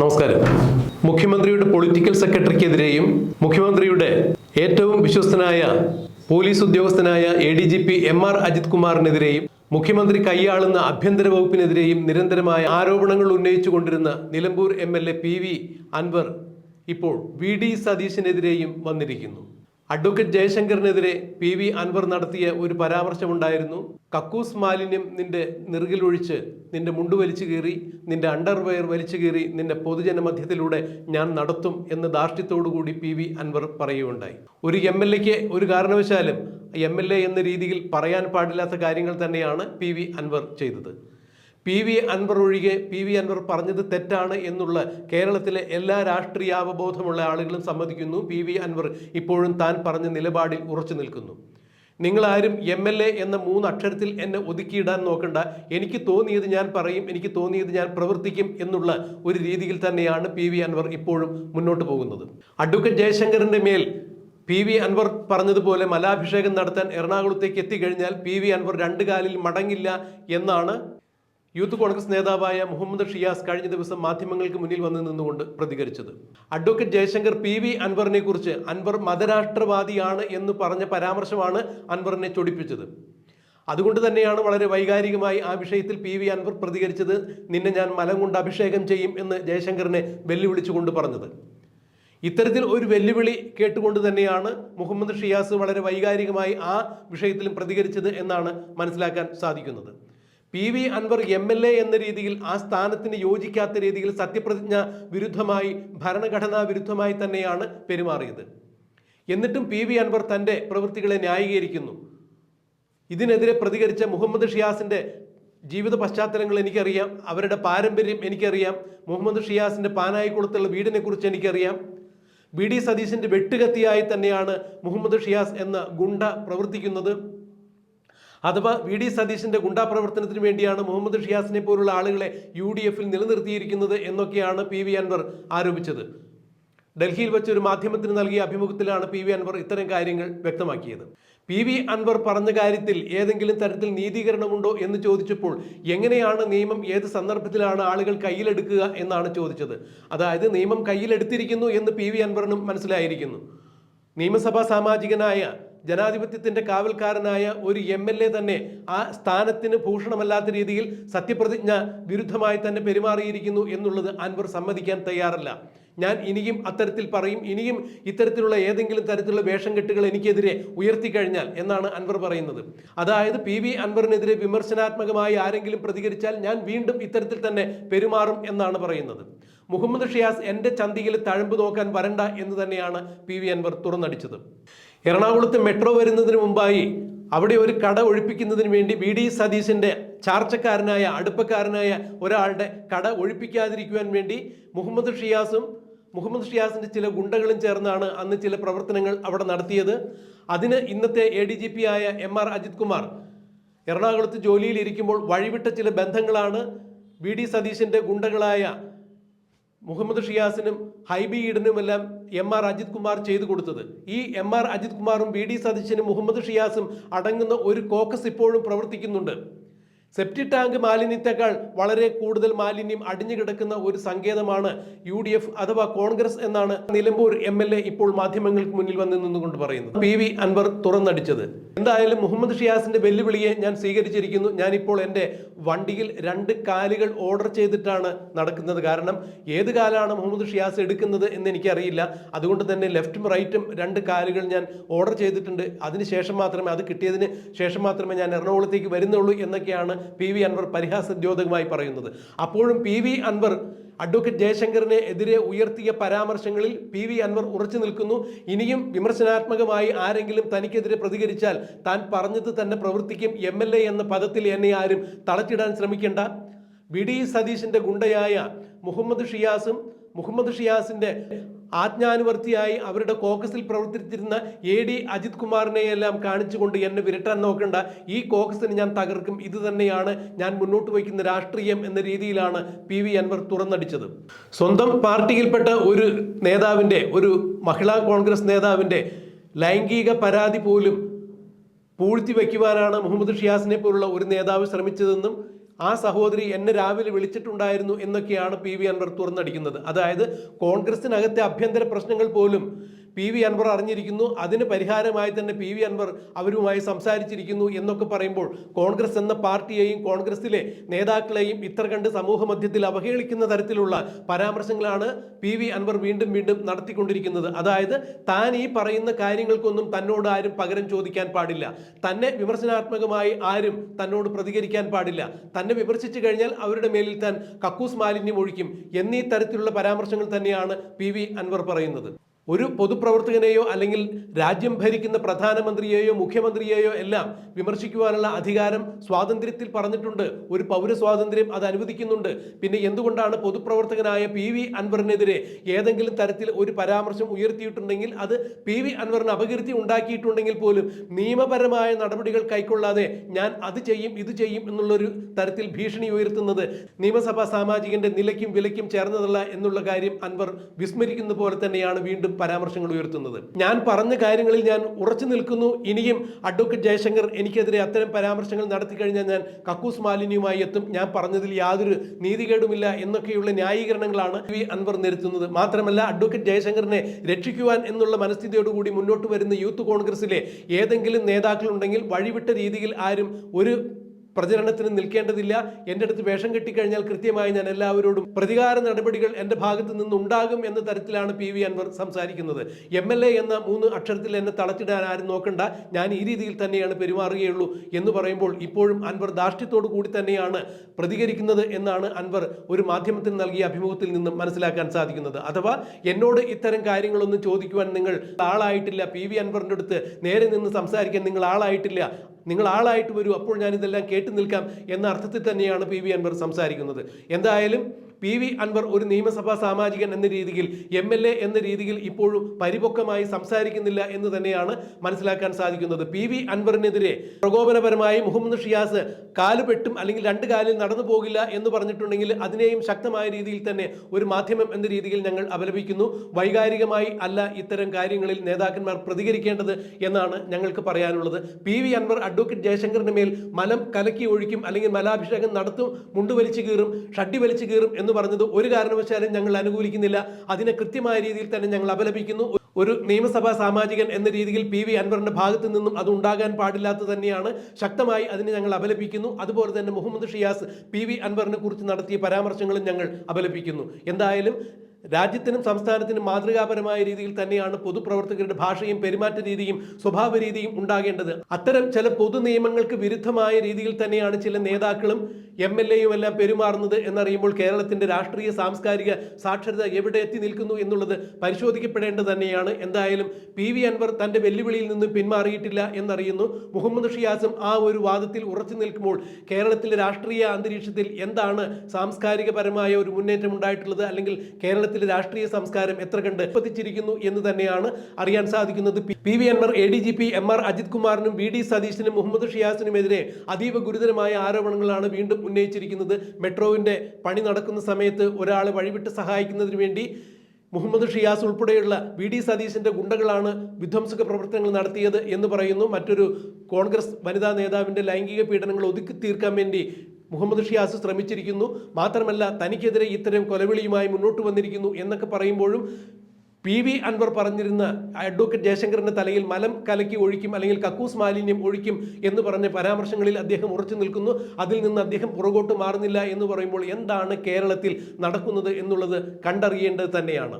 നമസ്കാരം. മുഖ്യമന്ത്രിയുടെ പൊളിറ്റിക്കൽ സെക്രട്ടറിക്കെതിരെയും മുഖ്യമന്ത്രിയുടെ ഏറ്റവും വിശ്വസ്തനായ പോലീസ് ഉദ്യോഗസ്ഥനായ A D G P M R Ajith കുമാറിനെതിരെയും മുഖ്യമന്ത്രി കൈയാളുന്ന ആഭ്യന്തര വകുപ്പിനെതിരെയും നിരന്തരമായ ആരോപണങ്ങൾ ഉന്നയിച്ചു കൊണ്ടിരുന്ന Nilambur M L A P V Anvar ഇപ്പോൾ വി ഡി സതീശിനെതിരെയും വന്നിരിക്കുന്നു. അഡ്വക്കേറ്റ് ജയശങ്കറിനെതിരെ പി വി അൻവർ നടത്തിയ ഒരു പരാമർശമുണ്ടായിരുന്നു. കക്കൂസ് മാലിന്യം നിന്റെ നിറുകിലൊഴിച്ച് നിന്റെ മുണ്ട് വലിച്ചു കീറി നിന്റെ അണ്ടർവെയർ വലിച്ചു കീറി നിന്റെ പൊതുജനമധ്യത്തിലൂടെ ഞാൻ നടത്തും എന്ന് ധാർഷ്ട്യത്തോടുകൂടി പി വി അൻവർ പറയുകയുണ്ടായി. ഒരു എം എൽ എക്ക് ഒരു കാരണവശാലും എം എൽ എ എന്ന രീതിയിൽ പറയാൻ പാടില്ലാത്ത കാര്യങ്ങൾ തന്നെയാണ് പി വി അൻവർ ചെയ്തത്. പി വി അൻവർ ഒഴികെ പി വി അൻവർ പറഞ്ഞത് തെറ്റാണ് എന്നുള്ള കേരളത്തിലെ എല്ലാ രാഷ്ട്രീയാവബോധമുള്ള ആളുകളും സമ്മതിക്കുന്നു. പി വി അൻവർ ഇപ്പോഴും താൻ പറഞ്ഞ നിലപാടിൽ ഉറച്ചു നിൽക്കുന്നു. നിങ്ങളാരും എം എൽ എ എന്ന മൂന്ന് അക്ഷരത്തിൽ എന്നെ ഒതുക്കിയിടാൻ നോക്കണ്ട. എനിക്ക് തോന്നിയത് ഞാൻ പറയും എനിക്ക് തോന്നിയത് ഞാൻ പ്രവർത്തിക്കും എന്നുള്ള ഒരു രീതിയിൽ തന്നെയാണ് പി വി അൻവർ ഇപ്പോഴും മുന്നോട്ട് പോകുന്നത്. അഡ്വക്കേറ്റ് ജയശങ്കറിന്റെ മേൽ പി വി അൻവർ പറഞ്ഞതുപോലെ മലാഭിഷേകം നടത്താൻ എറണാകുളത്തേക്ക് എത്തിക്കഴിഞ്ഞാൽ പി വി അൻവർ രണ്ട് കാലിൽ മടങ്ങില്ല എന്നാണ് യൂത്ത് കോൺഗ്രസ് നേതാവായ മുഹമ്മദ് ഷിയാസ് കഴിഞ്ഞ ദിവസം മാധ്യമങ്ങൾക്ക് മുന്നിൽ വന്ന് നിന്നുകൊണ്ട് പ്രതികരിച്ചത്. അഡ്വക്കേറ്റ് ജയശങ്കർ പി വി അൻവറിനെ കുറിച്ച് അൻവർ മതരാഷ്ട്രവാദിയാണ് എന്ന് പറഞ്ഞ പരാമർശമാണ് അൻവറിനെ ചൊടിപ്പിച്ചത്. അതുകൊണ്ട് തന്നെയാണ് വളരെ വൈകാരികമായി ആ വിഷയത്തിൽ പി വി അൻവർ പ്രതികരിച്ചത്. നിന്നെ ഞാൻ മലം കൊണ്ട് അഭിഷേകം ചെയ്യും എന്ന് ജയശങ്കറിനെ വെല്ലുവിളിച്ചുകൊണ്ട് പറഞ്ഞത്. ഇത്തരത്തിൽ ഒരു വെല്ലുവിളി കേട്ടുകൊണ്ട് തന്നെയാണ് മുഹമ്മദ് ഷിയാസ് വളരെ വൈകാരികമായി ആ വിഷയത്തിലും പ്രതികരിച്ചത് എന്നാണ് മനസ്സിലാക്കാൻ സാധിക്കുന്നത്. P V Anvar M L A എന്ന രീതിയിൽ ആ സ്ഥാനത്തിന് യോജിക്കാത്ത രീതിയിൽ സത്യപ്രതിജ്ഞ വിരുദ്ധമായി ഭരണഘടനാ വിരുദ്ധമായി തന്നെയാണ് പെരുമാറിയത്. എന്നിട്ടും പി വി അൻവർ തന്റെ പ്രവൃത്തികളെ ന്യായീകരിക്കുന്നു. ഇതിനെതിരെ പ്രതികരിച്ച മുഹമ്മദ് ഷിയാസിന്റെ ജീവിത പശ്ചാത്തലങ്ങൾ എനിക്കറിയാം അവരുടെ പാരമ്പര്യം എനിക്കറിയാം മുഹമ്മദ് ഷിയാസിന്റെ പാനായിക്കുളത്തുള്ള വീടിനെ കുറിച്ച് എനിക്കറിയാം. ബി ഡി സതീശിന്റെ വെട്ടുകത്തിയായി തന്നെയാണ് മുഹമ്മദ് ഷിയാസ് എന്ന ഗുണ്ട പ്രവർത്തിക്കുന്നത്. അഥവാ വി ഡി സതീശിന്റെ ഗുണ്ടാ പ്രവർത്തനത്തിന് വേണ്ടിയാണ് മുഹമ്മദ് ഷിയാസിനെ പോലുള്ള ആളുകളെ യു ഡി എഫിൽ നിലനിർത്തിയിരിക്കുന്നത് എന്നൊക്കെയാണ് പി വി അൻവർ ആരോപിച്ചത്. ഡൽഹിയിൽ വെച്ച് ഒരു മാധ്യമത്തിന് നൽകിയ അഭിമുഖത്തിലാണ് പി വി അൻവർ ഇത്തരം കാര്യങ്ങൾ വ്യക്തമാക്കിയത്. പി വി അൻവർ പറഞ്ഞ കാര്യത്തിൽ ഏതെങ്കിലും തരത്തിൽ നീതീകരണമുണ്ടോ എന്ന് ചോദിച്ചപ്പോൾ എങ്ങനെയാണ് നിയമം ഏത് സന്ദർഭത്തിലാണ് ആളുകൾ കയ്യിലെടുക്കുക എന്നാണ് ചോദിച്ചത്. അതായത് നിയമം കയ്യിലെടുത്തിരിക്കുന്നു എന്ന് പി വി അൻവറിനും മനസ്സിലായിരിക്കുന്നു. നിയമസഭാ സാമാജികനായ ജനാധിപത്യത്തിന്റെ കാവൽക്കാരനായ ഒരു എം എൽ എ തന്നെ ആ സ്ഥാനത്തിന് ഭൂഷണമല്ലാത്ത രീതിയിൽ സത്യപ്രതിജ്ഞ വിരുദ്ധമായി തന്നെ പെരുമാറിയിരിക്കുന്നു എന്നുള്ളത് അൻവർ സമ്മതിക്കാൻ തയ്യാറല്ല. ഞാൻ ഇനിയും അത്തരത്തിൽ പറയും ഇനിയും ഇത്തരത്തിലുള്ള ഏതെങ്കിലും തരത്തിലുള്ള വേഷം കെട്ടുകൾ എനിക്കെതിരെ ഉയർത്തിക്കഴിഞ്ഞാൽ എന്നാണ് അൻവർ പറയുന്നത്. അതായത് പി വി അൻവറിനെതിരെ വിമർശനാത്മകമായി ആരെങ്കിലും പ്രതികരിച്ചാൽ ഞാൻ വീണ്ടും ഇത്തരത്തിൽ തന്നെ പെരുമാറും എന്നാണ് പറയുന്നത്. മുഹമ്മദ് ഷിയാസ് എന്റെ ചന്തിയിൽ തഴമ്പ് നോക്കാൻ വരണ്ട എന്ന് തന്നെയാണ് പി വി അൻവർ തുറന്നടിച്ചത്. എറണാകുളത്ത് മെട്രോ വരുന്നതിന് മുമ്പായി അവിടെ ഒരു കട ഒഴിപ്പിക്കുന്നതിന് വേണ്ടി വി ഡി സതീശന്റെ ചാർച്ചക്കാരനായ അടുപ്പക്കാരനായ ഒരാളുടെ കട ഒഴിപ്പിക്കാതിരിക്കുവാൻ വേണ്ടി മുഹമ്മദ് ഷിയാസും മുഹമ്മദ് ഷിയാസിന്റെ ചില ഗുണ്ടകളും ചേർന്നാണ് അന്ന് ചില പ്രവർത്തനങ്ങൾ അവിടെ നടത്തിയത്. അതിന് ഇന്നത്തെ എ ഡി ജി പി ആയ എം ആർ അജിത് കുമാർ എറണാകുളത്ത് ജോലിയിൽ ഇരിക്കുമ്പോൾ വഴിവിട്ട ചില ബന്ധങ്ങളാണ് വി ഡി സതീശന്റെ ഗുണ്ടകളായ മുഹമ്മദ് ഷിയാസിനും ഹൈബി ഈഡനുമെല്ലാം എം ആർ അജിത് കുമാർ ചെയ്തു കൊടുത്തത്. ഈ എം ആർ അജിത് കുമാറും ബി ഡി സതീശനും മുഹമ്മദ് ഷിയാസും അടങ്ങുന്ന ഒരു കോക്കസ് ഇപ്പോഴും പ്രവർത്തിക്കുന്നുണ്ട്. സെപ്റ്റി ടാങ്ക് മാലിന്യത്തെക്കാൾ വളരെ കൂടുതൽ മാലിന്യം അടിഞ്ഞു കിടക്കുന്ന ഒരു സങ്കേതമാണ് യു ഡി എഫ് അഥവാ കോൺഗ്രസ് എന്നാണ് നിലമ്പൂർ എം എൽ എ ഇപ്പോൾ മാധ്യമങ്ങൾക്ക് മുന്നിൽ വന്ന് നിന്നുകൊണ്ട് പറയുന്നത്. പി വി അൻവർ തുറന്നടിച്ചത്. എന്തായാലും മുഹമ്മദ് ഷിയാസിന്റെ വെല്ലുവിളിയെ ഞാൻ സ്വീകരിച്ചിരിക്കുന്നു. ഞാനിപ്പോൾ എന്റെ വണ്ടിയിൽ രണ്ട് കാലുകൾ ഓർഡർ ചെയ്തിട്ടാണ് നടക്കുന്നത്. കാരണം ഏത് കാലാണ് മുഹമ്മദ് ഷിയാസ് എടുക്കുന്നത് എന്ന് എനിക്കറിയില്ല. അതുകൊണ്ട് തന്നെ ലെഫ്റ്റും റൈറ്റും രണ്ട് കാലുകൾ ഞാൻ ഓർഡർ ചെയ്തിട്ടുണ്ട്. അതിനുശേഷം മാത്രമേ അത് കിട്ടിയതിന് ശേഷം മാത്രമേ ഞാൻ എറണാകുളത്തേക്ക് വരുന്നുള്ളൂ എന്നൊക്കെയാണ് പി വി അൻവർ പരിഹാസദ്യോതകമായി പറയുന്നത്. അപ്പോഴും പി വി അൻവർ അഡ്വക്കേറ്റ് ജയശങ്കറിനെ എതിരെ ഉയർത്തിയ പരാമർശങ്ങളിൽ പി വി അൻവർ ഉറച്ചു നിൽക്കുന്നു. ഇനിയും വിമർശനാത്മകമായി ആരെങ്കിലും തനിക്കെതിരെ പ്രതികരിച്ചാൽ താൻ പറഞ്ഞത് തന്നെ പ്രവർത്തിക്കും. എം എൽ എ എന്ന പദത്തിൽ എന്നെ ആരും തളച്ചിടാൻ ശ്രമിക്കേണ്ട. വി ഡി സതീശിന്റെ ഗുണ്ടയായ മുഹമ്മദ് ഷിയാസും മുഹമ്മദ് ഷിയാസിന്റെ ആജ്ഞാനുവർത്തിയായി അവരുടെ കോക്കസിൽ പ്രവർത്തിച്ചിരുന്ന എ ഡി അജിത് കുമാറിനെയെല്ലാം കാണിച്ചുകൊണ്ട് എന്നെ വിരട്ടാൻ നോക്കണ്ട. ഈ കോക്കസിന് ഞാൻ തകർക്കും. ഇത് തന്നെയാണ് ഞാൻ മുന്നോട്ട് വയ്ക്കുന്ന രാഷ്ട്രീയം എന്ന രീതിയിലാണ് പി വി അൻവർ തുറന്നടിച്ചത്. സ്വന്തം പാർട്ടിയിൽപ്പെട്ട ഒരു നേതാവിന്റെ ഒരു മഹിളാ കോൺഗ്രസ് നേതാവിന്റെ ലൈംഗിക പരാതി പോലും പൂഴ്ത്തി വയ്ക്കുവാനാണ് മുഹമ്മദ് ഷിയാസിനെ പോലുള്ള ഒരു നേതാവ് ശ്രമിച്ചതെന്നും ആ സഹോദരി എന്നെ രാവിലെ വിളിച്ചിട്ടുണ്ടായിരുന്നു എന്നൊക്കെയാണ് പി വി അൻവർ തുറന്നടിക്കുന്നത്. അതായത് കോൺഗ്രസിനകത്തെ അഭ്യന്തര പ്രശ്നങ്ങൾ പോലും പി വി അൻവർ അറിഞ്ഞിരിക്കുന്നു. അതിന് പരിഹാരമായി തന്നെ പി വി അൻവർ അവരുമായി സംസാരിച്ചിരിക്കുന്നു എന്നൊക്കെ പറയുമ്പോൾ കോൺഗ്രസ് എന്ന പാർട്ടിയെയും കോൺഗ്രസിലെ നേതാക്കളെയും ഇത്ര കണ്ട് സമൂഹ മധ്യത്തിൽ അവഹേളിക്കുന്ന തരത്തിലുള്ള പരാമർശങ്ങളാണ് പി വി അൻവർ വീണ്ടും വീണ്ടും നടത്തിക്കൊണ്ടിരിക്കുന്നത്. അതായത് താൻ ഈ പറയുന്ന കാര്യങ്ങൾക്കൊന്നും തന്നോട് ആരും പകരം ചോദിക്കാൻ പാടില്ല. തന്നെ വിമർശനാത്മകമായി ആരും തന്നോട് പ്രതികരിക്കാൻ പാടില്ല. തന്നെ വിമർശിച്ചു കഴിഞ്ഞാൽ അവരുടെ മേലിൽ താൻ കക്കൂസ് മാലിന്യം ഒഴിക്കും എന്നീ തരത്തിലുള്ള പരാമർശങ്ങൾ തന്നെയാണ് പി വി അൻവർ പറയുന്നത്. ഒരു പൊതുപ്രവർത്തകനെയോ അല്ലെങ്കിൽ രാജ്യം ഭരിക്കുന്ന പ്രധാനമന്ത്രിയെയോ മുഖ്യമന്ത്രിയെയോ എല്ലാം വിമർശിക്കുവാനുള്ള അധികാരം സ്വാതന്ത്ര്യത്തിൽ പറഞ്ഞിട്ടുണ്ട്. ഒരു പൗര സ്വാതന്ത്ര്യം അത് അനുവദിക്കുന്നുണ്ട്. പിന്നെ എന്തുകൊണ്ടാണ് പൊതുപ്രവർത്തകനായ പി വി അൻവറിനെതിരെ ഏതെങ്കിലും തരത്തിൽ ഒരു പരാമർശം ഉയർത്തിയിട്ടുണ്ടെങ്കിൽ അത് പി വി അൻവറിന് അപകീർത്തി ഉണ്ടാക്കിയിട്ടുണ്ടെങ്കിൽ പോലും നിയമപരമായ നടപടികൾ കൈക്കൊള്ളാതെ ഞാൻ അത് ചെയ്യും ഇത് ചെയ്യും എന്നുള്ളൊരു തരത്തിൽ ഭീഷണി ഉയർത്തുന്നത് നിയമസഭാ സാമാജികന്റെ നിലയ്ക്കും വിലയ്ക്കും ചേർന്നതല്ല എന്നുള്ള കാര്യം അൻവർ വിസ്മരിക്കുന്ന പോലെ തന്നെയാണ് വീണ്ടും പരാമർശങ്ങൾ ഉയർത്തുന്നത്. ഞാൻ പറഞ്ഞ കാര്യങ്ങളിൽ ഞാൻ ഉറച്ചു നിൽക്കുന്നു. ഇനിയും അഡ്വക്കേറ്റ് ജയശങ്കർ എനിക്കെതിരെ അത്തരം പരാമർശങ്ങൾ നടത്തി കഴിഞ്ഞാൽ ഞാൻ കക്കൂസ് മാലിന്യവുമായി എത്തും. ഞാൻ പറഞ്ഞതിൽ യാതൊരു നീതികേടുമില്ല എന്നൊക്കെയുള്ള ന്യായീകരണങ്ങളാണ് വി അൻവർ നിരത്തുന്നത്. മാത്രമല്ല അഡ്വക്കേറ്റ് ജയശങ്കറിനെ രക്ഷിക്കുവാൻ എന്നുള്ള മനസ്ഥിതിയോടുകൂടി മുന്നോട്ട് വരുന്ന യൂത്ത് കോൺഗ്രസിലെ ഏതെങ്കിലും നേതാക്കളുണ്ടെങ്കിൽ വഴിവിട്ട രീതിയിൽ ആരും ഒരു പ്രചരണത്തിന് നിൽക്കേണ്ടതില്ല. എന്റെ അടുത്ത് വേഷം കെട്ടിക്കഴിഞ്ഞാൽ കൃത്യമായി ഞാൻ എല്ലാവരോടും പ്രതികാര നടപടികൾ എന്റെ ഭാഗത്ത് നിന്നുണ്ടാകും എന്ന തരത്തിലാണ് പി വി അൻവർ സംസാരിക്കുന്നത്. എം എൽ എ എന്ന മൂന്ന് അക്ഷരത്തിൽ എന്നെ തളച്ചിടാൻ ആരും നോക്കണ്ട. ഞാൻ ഈ രീതിയിൽ തന്നെയാണ് പെരുമാറുകയുള്ളൂ എന്ന് പറയുമ്പോൾ ഇപ്പോഴും അൻവർ ധാർഷ്ട്യത്തോടു കൂടി തന്നെയാണ് പ്രതികരിക്കുന്നത് എന്നാണ് അൻവർ ഒരു മാധ്യമത്തിന് നൽകിയ അഭിമുഖത്തിൽ നിന്നും മനസ്സിലാക്കാൻ സാധിക്കുന്നത്. അഥവാ എന്നോട് ഇത്തരം കാര്യങ്ങളൊന്നും ചോദിക്കുവാൻ നിങ്ങൾ ആളായിട്ടില്ല. പി വി അൻവറിന്റെ അടുത്ത് നേരെ നിന്ന് സംസാരിക്കാൻ നിങ്ങൾ ആളായിട്ടില്ല. നിങ്ങൾ ആളായിട്ട് വരൂ അപ്പോൾ ഞാൻ ഇതെല്ലാം കേട്ടു നിൽക്കാം എന്ന അർത്ഥത്തിൽ തന്നെയാണ് പി വി അൻവർ സംസാരിക്കുന്നത്. എന്തായാലും പി വി അൻവർ ഒരു നിയമസഭാ സാമാജികൻ എന്ന രീതിയിൽ എം എൽ എ എന്ന രീതിയിൽ ഇപ്പോഴും പരിപക്വമായി സംസാരിക്കുന്നില്ല എന്ന് തന്നെയാണ് മനസ്സിലാക്കാൻ സാധിക്കുന്നത്. പി വി അൻവറിനെതിരെ പ്രകോപനപരമായി മുഹമ്മദ് ഷിയാസ് കാൽ പെട്ടും അല്ലെങ്കിൽ രണ്ട് കാലിൽ നടന്നു പോകില്ല എന്ന് പറഞ്ഞിട്ടുണ്ടെങ്കിൽ അതിനെയും ശക്തമായ രീതിയിൽ തന്നെ ഒരു മാധ്യമം എന്ന രീതിയിൽ ഞങ്ങൾ അപലപിക്കുന്നു. വൈകാരികമായി അല്ല ഇത്തരം കാര്യങ്ങളിൽ നേതാക്കന്മാർ പ്രതികരിക്കേണ്ടത് എന്നാണ് ഞങ്ങൾക്ക് പറയാനുള്ളത്. പി വി അൻവർ അഡ്വക്കേറ്റ് ജയശങ്കറിന്റെ മേൽ മലം കലക്കി ഒഴിക്കും അല്ലെങ്കിൽ മലാഭിഷേകം നടത്തും മുണ്ട് വലിച്ചു കീറും ഷഡ്ഡി വലിച്ചു കീറും എന്ന് പറഞ്ഞത് ഒരു കാരണവശാലും ഞങ്ങൾ അനുകൂലിക്കുന്നില്ല. അതിനെ കൃത്യമായ രീതിയിൽ തന്നെ ഞങ്ങൾ അപലപിക്കുന്നു. ഒരു നിയമസഭാ സാമാജികൻ എന്ന രീതിയിൽ പി വി അൻവറിന്റെ ഭാഗത്ത് നിന്നും അത് ഉണ്ടാകാൻ പാടില്ലാത്ത തന്നെയാണ് ശക്തമായി അതിനെ ഞങ്ങൾ അപലപിക്കുന്നു. അതുപോലെ തന്നെ മുഹമ്മദ് ഷിയാസ് പി വി അൻവറിനെ കുറിച്ച് നടത്തിയ പരാമർശങ്ങളും ഞങ്ങൾ അപലപിക്കുന്നു. എന്തായാലും രാജ്യത്തിനും സംസ്ഥാനത്തിനും മാതൃകാപരമായ രീതിയിൽ തന്നെയാണ് പൊതുപ്രവർത്തകരുടെ ഭാഷയും പെരുമാറ്റ രീതിയും സ്വഭാവ രീതിയും ഉണ്ടാകേണ്ടത്. അത്തരം ചില പൊതു നിയമങ്ങൾക്ക് വിരുദ്ധമായ രീതിയിൽ തന്നെയാണ് ചില നേതാക്കളും എം എൽ എയും എല്ലാം പെരുമാറുന്നത് എന്നറിയുമ്പോൾ കേരളത്തിന്റെ രാഷ്ട്രീയ സാംസ്കാരിക സാക്ഷരത എവിടെ എത്തി നിൽക്കുന്നു എന്നുള്ളത് പരിശോധിക്കപ്പെടേണ്ടത് തന്നെയാണ്. എന്തായാലും പി വി അൻവർ തന്റെ വെല്ലുവിളിയിൽ നിന്നും പിന്മാറിയിട്ടില്ല എന്നറിയുന്നു. മുഹമ്മദ് ഷിയാസും ആ ഒരു വാദത്തിൽ ഉറച്ചു നിൽക്കുമ്പോൾ കേരളത്തിലെ രാഷ്ട്രീയ അന്തരീക്ഷത്തിൽ എന്താണ് സാംസ്കാരികപരമായ ഒരു മുന്നേറ്റം ഉണ്ടായിട്ടുള്ളത്? അല്ലെങ്കിൽ കേരളത്തിലെ രാഷ്ട്രീയ സംസ്കാരം എത്ര കണ്ട് പതിച്ചിരിക്കുന്നു എന്ന് തന്നെയാണ് അറിയാൻ സാധിക്കുന്നത്. P V Anvar A D G P M R Ajith കുമാറിനും V D സതീശിനും മുഹമ്മദ് ഷിയാസിനുമെതിരെ അതീവ ഗുരുതരമായ ആരോപണങ്ങളാണ് വീണ്ടും ഉന്നയിച്ചിരിക്കുന്നത്. മെട്രോവിന്റെ പണി നടക്കുന്ന സമയത്ത് ഒരാൾ വഴിവിട്ട് സഹായിക്കുന്നതിന് വേണ്ടി മുഹമ്മദ് ഷിയാസ് ഉൾപ്പെടെയുള്ള വി ഡി സതീശിന്റെ ഗുണ്ടകളാണ് വിധ്വംസക പ്രവർത്തനങ്ങൾ നടത്തിയത് എന്ന് പറയുന്നു. മറ്റൊരു കോൺഗ്രസ് വനിതാ നേതാവിന്റെ ലൈംഗിക പീഡനങ്ങൾ ഒതുക്കി തീർക്കാൻ വേണ്ടി മുഹമ്മദ് ഷിയാസ് ശ്രമിച്ചിരിക്കുന്നു. മാത്രമല്ല തനിക്കെതിരെ ഇത്തരം കൊലവിളിയുമായി മുന്നോട്ട് വന്നിരിക്കുന്നു എന്നൊക്കെ പറയുമ്പോഴും പി വി അൻവർ പറഞ്ഞിരുന്ന അഡ്വക്കേറ്റ് ജയശങ്കറിന്റെ തലയിൽ മലം കലക്കി ഒഴിക്കും അല്ലെങ്കിൽ കക്കൂസ് മാലിന്യം ഒഴിക്കും എന്ന് പറഞ്ഞ പരാമർശങ്ങളിൽ അദ്ദേഹം ഉറച്ചു നിൽക്കുന്നു. അതിൽ നിന്ന് അദ്ദേഹം പുറകോട്ട് മാറുന്നില്ല എന്ന് പറയുമ്പോൾ എന്താണ് കേരളത്തിൽ നടക്കുന്നത് എന്നുള്ളത് കണ്ടറിയേണ്ടത് തന്നെയാണ്.